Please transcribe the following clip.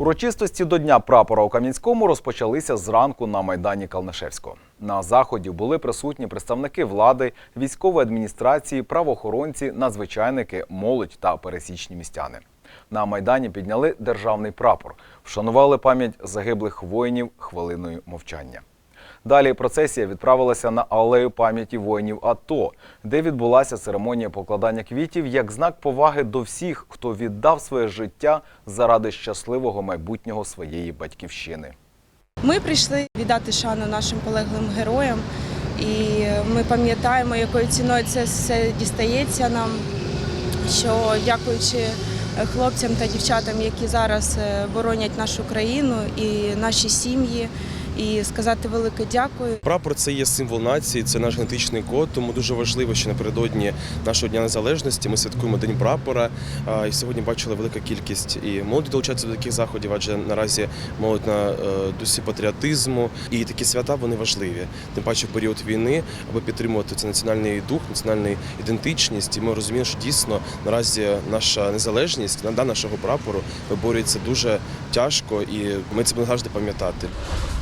Урочистості до Дня прапора у Кам'янському розпочалися зранку на майдані Калнишевського. На заході були присутні представники влади, військової адміністрації, правоохоронці, надзвичайники, молодь та пересічні містяни. На майдані підняли державний прапор, вшанували пам'ять загиблих воїнів хвилиною мовчання. Далі процесія відправилася на алею пам'яті воїнів АТО, де відбулася церемонія покладання квітів як знак поваги до всіх, хто віддав своє життя заради щасливого майбутнього своєї батьківщини. Ми прийшли віддати шану нашим полеглим героям, і ми пам'ятаємо, якою ціною це все дістається нам. Що дякуючи е, хлопцям та дівчатам, які зараз е, боронять нашу країну і наші сім'ї, і сказати велике дякую. Прапор це є символ нації, це наш генетичний код. Тому дуже важливо, що напередодні нашого дня незалежності ми святкуємо День прапора. І сьогодні бачили велика кількість і молоді долучаються до таких заходів, адже наразі молодь на е, дусі патріотизму. І такі свята вони важливі. Тим паче в період війни, аби підтримувати цей національний дух, національну ідентичність. І ми розуміємо, що дійсно наразі наша незалежність да, нашого прапору виборюється дуже тяжко, і ми це будемо завжди пам'ятати.